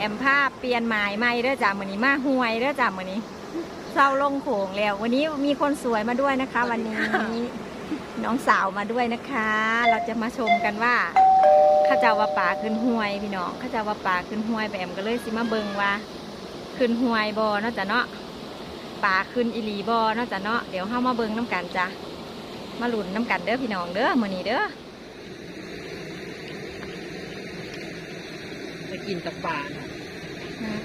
แอมภาพเปลี่ยนหมายใหม่เด้อจ้ะวันนี้มาห่วยเด้อจ้ะวันนี้เศร้าลงโขงแล้ว วันนี้มีคนสวยมาด้วยนะคะ วันนี้น้องสาวมาด้วยนะคะ เราจะมาชมกันว่าเข้าเจ้าว่าป่าขึ้นห้วยพี่น้องเข้าเจ้าว่าป่าขึ้นห้วยไปแอมก็เลยสิมาเบิงว่า ขึ้นห้วยบอเนาะจ้ะเนาะป่าขึ้นอีหลีบอเนาะจ้ะเนาะเดี๋ยวเข้ามาเบิงน้ำกันจ้ะมาหลุนน้ำกันเด้อพี่น้องเด้อมื้อนี้เด้อไปกินกับป่า น่ะ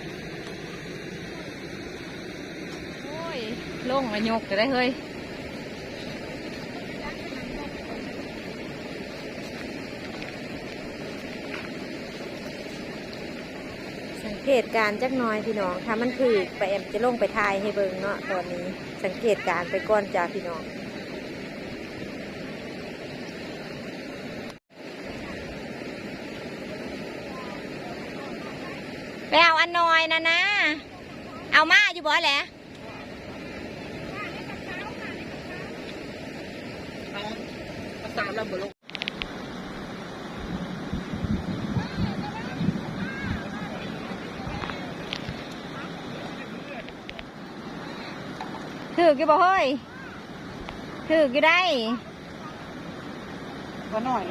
โอ้ยลงมายกจะได้เฮ้ยสังเกตการณ์จักหน้อยพี่น้องถ้ามันคือไปแอมจะลงไปทายให้เบิงเนาะตอนนี้ สังเกตการไปก่อนจ้าพี่น้อง ไปเอาอั นน้อยนะนะ เอามาอยู่บ่แหละเอาภาษาเราบ่ลงถือกี่บ่เฮ้ยถือกี่ได้ก็หน่อย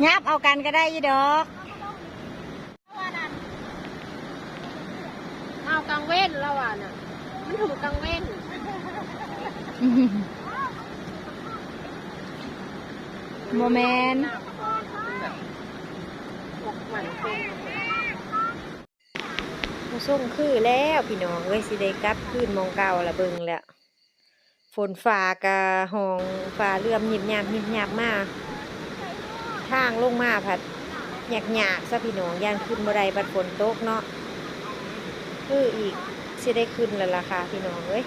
เลยยับเอากันก็ได้อยี่ดอกเอากลางเว้นแล้วอะน่ะมันถูกกลางเว้นโมเมนต์หกหมันเป็นมาส่งคือแล้วพี่น้องเอ้ยสิได้กลับคืนหมองเก่าละเบิงแล้ว ฝนฟ้ากะห้องฟ้าเลื่อมหยิบหยาบหยิบหยาบมา ทางลงมาผัดหยากหยากซะพี่น้องย่านขึ้นบ่ได้บัดฝนตกเนาะคืออีกสิได้ขึ้นแล้วล่ะค่ะพี่น้องเอ้ย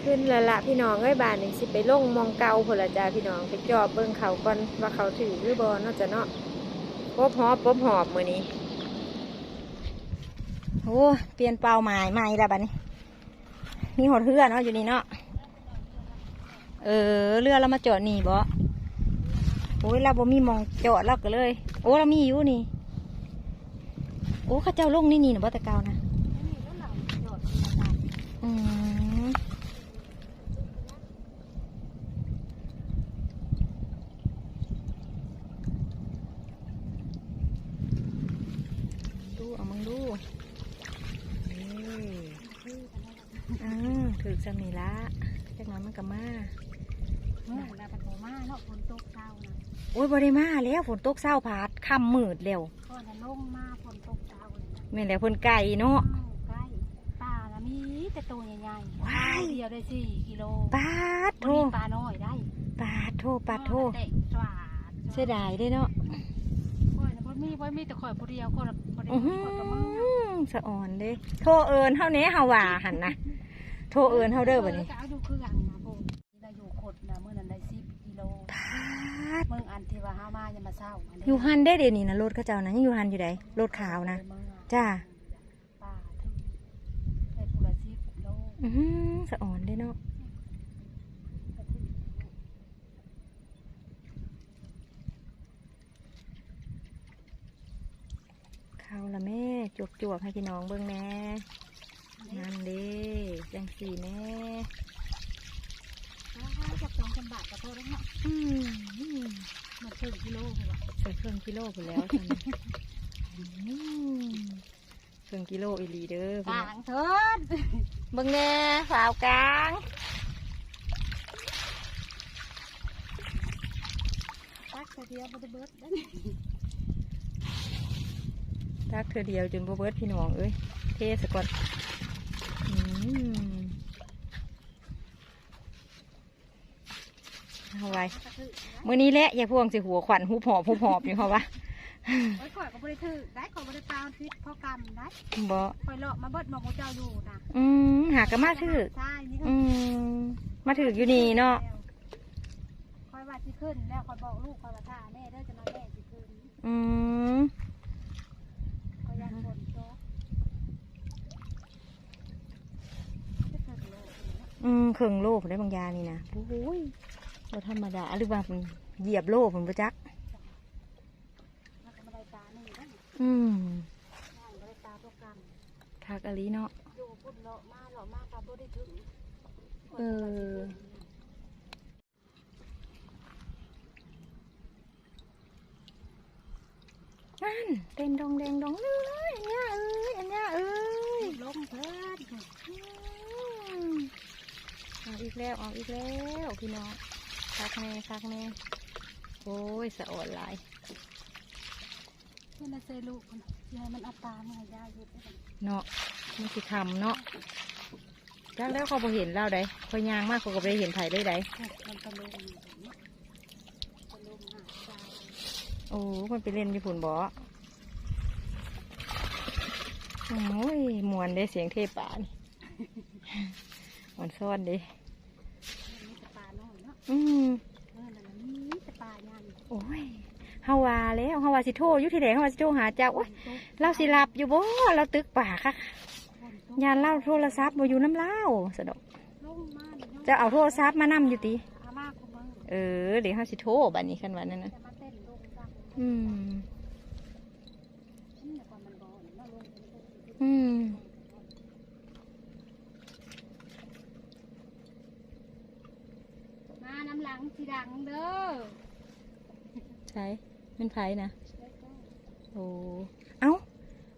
ขึ้นแล้วล่ะพี่น้องเอ้ยบานนี้สิไปลงมองเกาพละจ้าพี่น้องไปจอบเบิ่งเขาก่อนว่าเขาถือหรือบ่เนาะจ้ะเนาะปบหอบปบหอบมือนี้โอ้เปลี่ยนเป้าหมายใหม่ล้วบัดนี้ มีหดเรือนเนาะอยู่นี่เนาะ เออ เรือเรามาจอดนี่บ่โอ้ยเราบ่มีมองจอดเราก็เลย โอ้เรามีอยู่นี่ โอ้ข้าเจ้าลงนี่นี่นะบ่ต่เกานะอืมดูเอามึงดูอืมถือจะมีละจากนั้นมันก็มา มื่อนาปฐมาเนาะฝนตกเช้านะโอ้ยบริมาแล้วฝนตกเศร้าพาดค่ำมืดเร็วก็จะลงมาฝนตกเช้าเลยนะแม่นแล้วเพิ่นไก่เนาะอ้าวใกล้ป่านะมีแต่ตัวใหญ่ๆว้ายเดียวได้สี่กิโลปาดโทบ่มีปลาน้อยได้ปาดโทปาดโทเด็กสวาดเสียดายเด้เนาะข่อยน่ะบ่มีบ่มีแต่ข่อยผู้เดียวคนละบ่ได้อื้อหืข่อยกับมึงอสะอ่อนเด้โทเอิญเฮาเนี้เฮาว่าหันนะโทเอิญเฮาเด้อบัดนี้จะเอา นที่ว่าเฮามายังมาเช้าอันนี้อยู่หันได้เดี๋ยวนี้นะรถเขาเจ้านะยังอยู่หันอยู่ไดรถขาวนะ เมืองอะจ้า ป่าถึงได้ปุระสิบโลอือหือสะอ่อนเด้เนาะเข้าละแม่จวกจวกๆให้พี่น้องเบิ่งแหน่นั่นเด้จังสีแม่จับสองพันบาทก็พอแล้วเนาะอืม มันถึงกิโลเลยว่ะใส่เครื่องกิโลไปแล้วท่านอืมเครื่องกิโลอีหลีเด้อกลางเถิดเบิ่งแน่ฝาวกลางตักแต่เดียวมันจะเบิดได้ทักเธอเดียวจนบ่เบิดพี่น้องเอ้ยเทสก่อนอืม เอาไว้มื่อนี้แหละยายพวงสิหัวขวัญหูหอบหูหอบอยู่เพราะว่าอข่อยก็บริถือได้ข่อยบริปลาพิษพ่อกรรมได้บ่ข่อยหลอกมาเบิดหมอกเจ้าอยู่นะอืมหากระมาถือใช่อืมมาถืออยู่นี่เนาะข่อยว่าสิขึ้นแล้วข่อยบอกลูกข่อยว่าถ้าแม่เด้อจะมาแม่สิขึ้นอืมข่อยยังบ่นอืมเครื่องโลกได้บางยานี่นะโอ้ย บ่ธรรมดาหรือว่ามันเหยียบโลกมันประจักมันก็ไม่ได้ตาหนึ่งได้อืมง่ายไม่ได้ตาตัวกันคักอลีเนาะอยู่พุ่นเลาะมาเลาะมากับบ่ได้ถึงเออนั่นเต็มดองแดงดองเลยอันเนี้ยเอ้ยอันเนี้ยเอ้ยลงเพิ่นอืมเอาอีกแล้วเอาอีกแล้วพี่น้อง คักแน่คักแน่โอ้ยสะอดหลายเพื่อนน่ะเซลูกมันยายมันอัตราเมื่อยาเฮ็ดได้เนาะมันสิคำเนาะจักแล้วเขาบ่เห็นเราได้คอยยางมากเขาก็บ่ไปเห็นไผ่เลยได้มันตะลุมเนาะตะลุมหาจาโอ้มันไปเล่นญี่ปุ่นบ่โอ้ยมวนได้เสียงเทป่านี่มันซ่อนเด้ มันมีแต่ปลาน้ อืมเออนั่นน่ะมีแต่ปลายันโอ้ยเฮาว่าแล้วเฮาว่าสิโทรอยู่ที่ไหนเฮาว่าสิโทรหาเจ้าโอ้ยเราสิหลับอยู่บ่เราตึกป่าค่ะยานเล่าโทรศัพท์บ่อยู่น้ำเล่าสะดอกลงมาเนาะจะเอาโทรศัพท์มานํอยู่ติอามาคุมึงเออเดี๋ยวเฮาสิโทรบัดนี้คันว่านั้นนะจะมาเต้นลงจังอืม นี่กว่ามันบ่เนาลง อืม หลังสีดังเด้อใช่เป็นไผนะโอ้เอ้า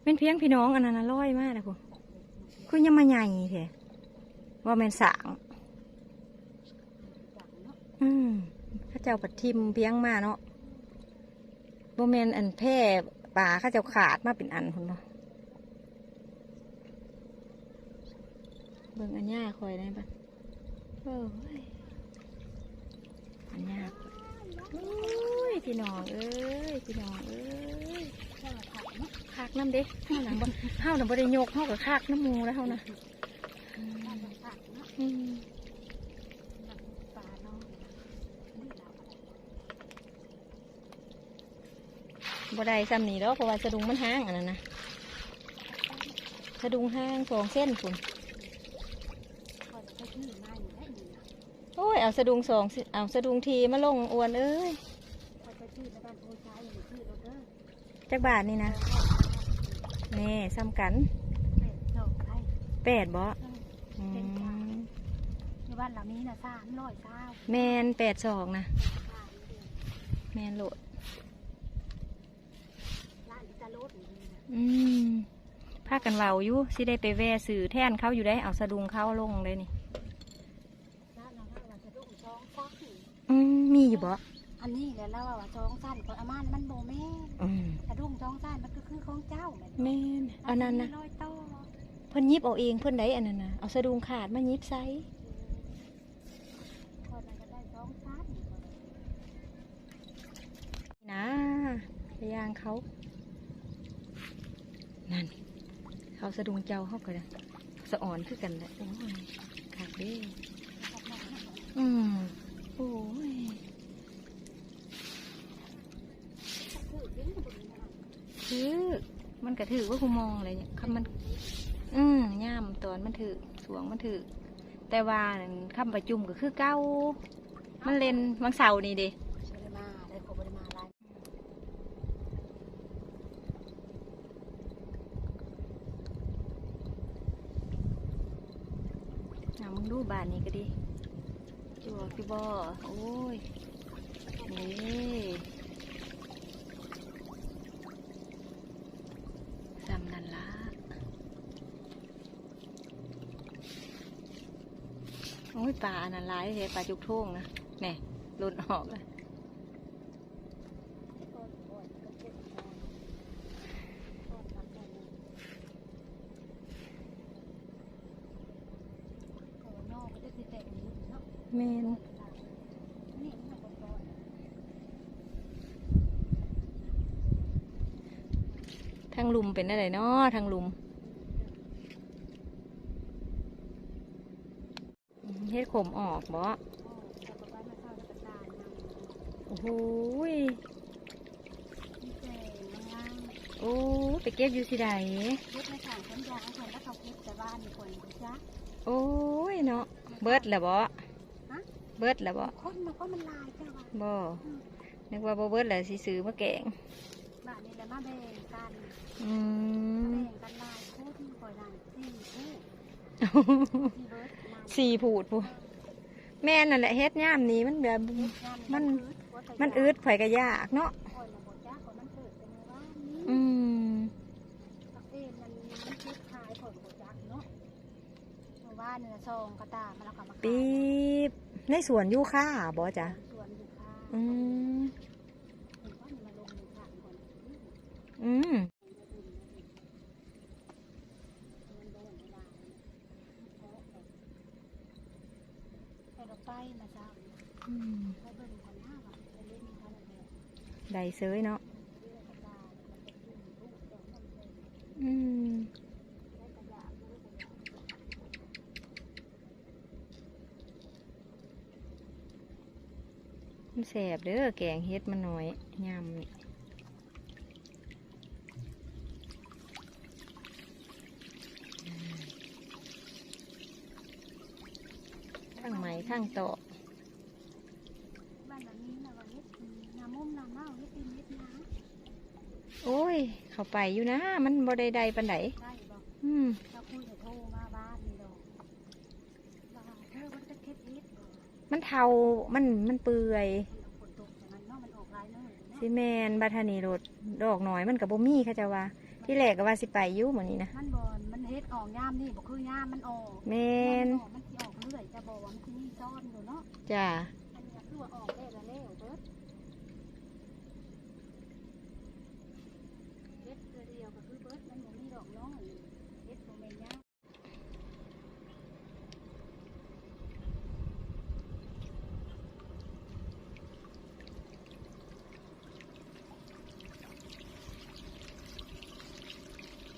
เป็นเพียงพี่น้องอันนั้นนะร้อยมากนะคุณคุณยังมาใหญ่แท้ว่าแมนสางดังเนาะอืมเข้าเจ้าปัดทิมเพียงมาเนาะว่าแมนอันแพร่ป่าเข้าเจ้าขาดมาเป็นอันคุณเนาะเบิ่งอันย่าคอยได้ปะโอ้ย อันยาโอ้ยพี่น้องเอ้ยพี่น้องเอ้ยคากน้ำเด้เฮาหนังบ่เฮาหนังบ่ได้โยกเฮากับคากน้ำมูแล้วเฮานะแค่ว่านะบ่ได้ซ้ำนี่แล้วเพราะว่าสะดุงมันห้างอันนั้นนะสะดุงห้างสองเส้นคุณ พอจะไปที่มาอยู่ได้นี่นะ โอ้ยเอา สะดุงสองสิเอาสะดุงทีมาลงอวนเอ้ยพอจะที่แล้วบ้านโพช้ายอยู่ที่เราเด้อจักบาทนี่นะแน่ซ้ำกันเป็ดดอกไทยแปดบ่อืเป็นจานมในบ้านหลังนี้นะสามร้อยเก้าแมนแปดสองนะแมนโหลดร้านอิตาโรสนี่นะอืมพากันเว้าอยู่สิได้ไปแว่สื่อแทนเขาอยู่ได้เอาสะดุงเขาลงเลยนี่ ร้านเราว่าจะดุ้งสองสั้น อืมมีอยู่บ่อันนี้แหละเราว่าสองสั้นคนอาม่ามันโบแม่อืมกระดุ้งสองสั้นมันก็คือของเจ้าแม่แม่นอันนั้นนะร้อยต่อเพิ่นยิบเอาเองเพิ่นได้อันนั้นนะเอาสะดุงขาดมายิบใส่คนนั้นก็ได้สองสั้นนะไปย่างเขานั่นเขาสะดุงเจ้าเขาก็ได้สะอ่อนคือกันแหละโอ้ยขาดเด้อืมโอ้ยถือมันกระถือว่าคุณมองอะไรเนี่ยคำมัน อืมย่ามตอนมันถือสวงมันถือแต่ว่านั่นคำประจุมก็คือเก้า มันเล่นวังเสาร์นี่เด้ บริมาได้ขอบริมาอะไร เอามึงดูบ้านนี้ก็ดี จัวพี่บอโอ้ย นี่สำนันละโอ้ยปลาอันนั้นร้ายเลยปลาจุกทุ่งนะแน่หลุดออกเลย นอกก็จะติดแต่นี้ เนาะแมนนี่มันก็ก่อนทางลุมเป็นอะไรเนาะทางลุมอืมเฮ็ดขมออกบ่แต่ก็บ้านมาเข้าแล้วก็ตายนะโอ้โหยนี่แต่งามโอ้ไปเก็บอยู่ที่ใดเฮ็ดในทางคนยางคนแล้วเขาเฮ็ดแต่บ้านคนจ้ะโอ้ยเนาะอืมเบิดแล้วบ่ฮะ เบิดแล้วบ่คนมันก็มันลายจ้าว่าบ่นึกว่าบ่เบิดแล้วสิซื้อมาแกงบ้านนี้แหละมาแบ่งกันอืมามแบ่งกันลายคนก่อยนั่นสี่ผู้ที่เบิร์ดลายสี่ผูดพูแม่นั่นแหละเฮ็ดย่ามนี้มันแบบมันมันอืดไผก็ยากเนาะก่อยระบบจ้าก่อนมันเกิดเป็นในบ้านนี้อืมตักเอ็นมันมันคิดขายก่อยระบบจ้าเนาะเพราะว่าเนื้อซองกระตายมันแล้วก็มาขายปี๊บ ในสวนยูค่าบ่จ้ะสวนอยู่ค่ะอืมเห็นว่ามันมาลงในขางก่อนอืมมันโดนเวลาเพราะแบบไปเราไปมาจ้าอืมไปเบิ่งกันหน้าว่าไปเล่นกันอะไรแบบได้เซยเนาะ เรื่องกระตายมันจะยุ่งลูกเดี๋ยวมันเป็นอืม ได้กระยาลูกกระยา มันแสบเด้อแกงเฮ็ดมันน้อยย่ำนี่ทั้งไหมทั้งตอกบ้านหลังนี้นะว่าเฮ็ดน้ำมุมน้ำเน่าเฮ็ดดินเฮ็ดน้โอ้ย เข้าไปอยู่นะ มันบ่ได้ใดปันไดำได้บอกอืมเราคุยกับโทรมาบ้านนี่ดอกว่าเธอมันจะเฮ็ดเฮ็ดบ่ มันเทามันมันเปื่อยมันเอาฝนตกแต่มันเนาะมันออกหลายเนื้อเนาะสิแมนบัทานีรถดอกหน่อยมันกับบ่มีเขาจะว่า ที่แรกก็ว่าสิไปอยู่หมื้อนี้นะมันบ่อนมันเฮ็ดออกยามนี่บ่คือยามมันออกแมนออกมันสิออกเรื่อยจะบอกว่ามันสิมีซ่อนอยู่เนาะจ้าอันนี้ก็คือว่าออกได้ละแล้วเบิดเฮ็ดเทื่อเดียวก็คือเบิดมันบ่มีดอกน้อยเฮ็ดบ่แม่นยาม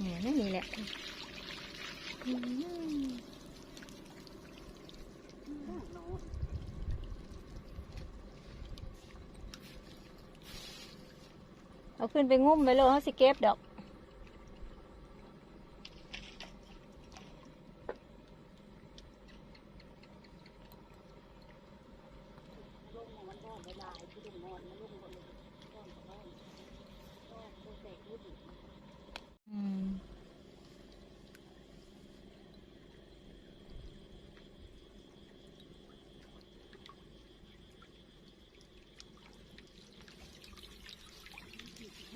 เนี่ยนั่นนี่ แหละเอาขึ้นไปงุ้มไปเลยเขาสิเก็บดอก ลงมันบ่เวลาที่ลงนอนมันลงบ่เลยนอนก็นอนก็บ่แตกรุด อืม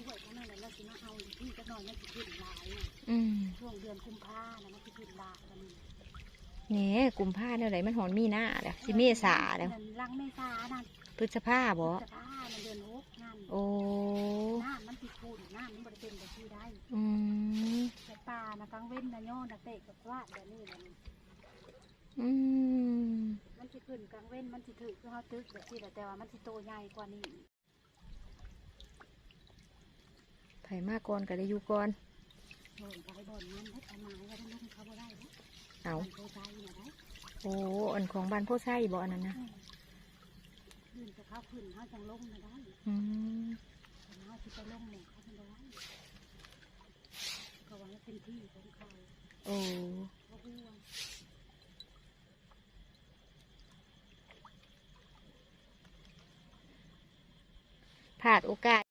ถ้วยทั้งนั้นแล้วสิมาเอา ที่จะนอนมันสิขึ้นหลายน่ะอืมช่วงเดือนกุมภานะมันสิขึ้นหลายแล้วนี่เนี่ยกลุ่มผ้าเนี่ยไรมันหอนมีหน้าแล้วสิเมษาแล้วเดือนลังเมษานั่นพฤษภาบ่จะพามันเดือนหกนั่นโอ้น้ำมันสิคูนน้ำมันบ่ได้เป็นแบบที่ได้อืมแต่ป่านะกลางเว้นนะย่อนะเตะกับว่าแบบนี้นะนี่อืมมันสิขึ้นกลางเว้นมันสิถือคือเฮาตึกแบบที่แต่ว่ามันสิโตใหญ่กว่านี้ ไผ่มาก่อนก็ได้อยู่ก่อนโดนไปบ่อนเงินได้ทำไมว่าต้องลงเขาบ่ได้นะเอามันโตใจเนี่ยได้โอ้อันของบ้านพ่อไส้บ่อันนั้นนะขึ้นจะเข้าขึ้นเฮาจังลงนะได้อืมแต่เฮาสิไปลงเนี่ยเขาจังบ่ได้ก็ว่ามันเป็นที่ของเขาโอ้เขาฮู้ว่าพลาดโอกาส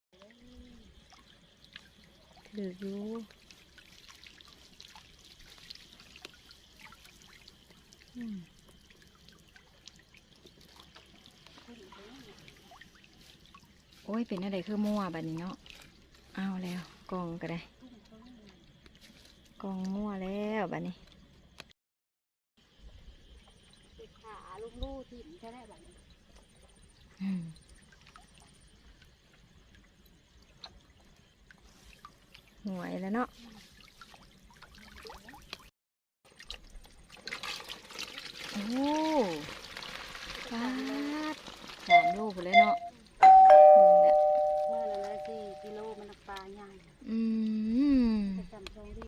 ถืออยู่อืมขึ้นไปนั่นน่ะโอ้ย เป็นอะไรคือมั่วบัดนี้เนาะ เอาแล้วกองก็ได้ทุ่งเทิงน่ะกองมั่วแล้วบัดนี้ติดขาลูกลูกทิ่มใช่ไหมแบบนี้ หวยแล้วเนาะโอ้ป้าดสามโลไปเลยเนาะเมื่อละสี่กิโลมันปลาใหญ่อืม ไปจำทรงดี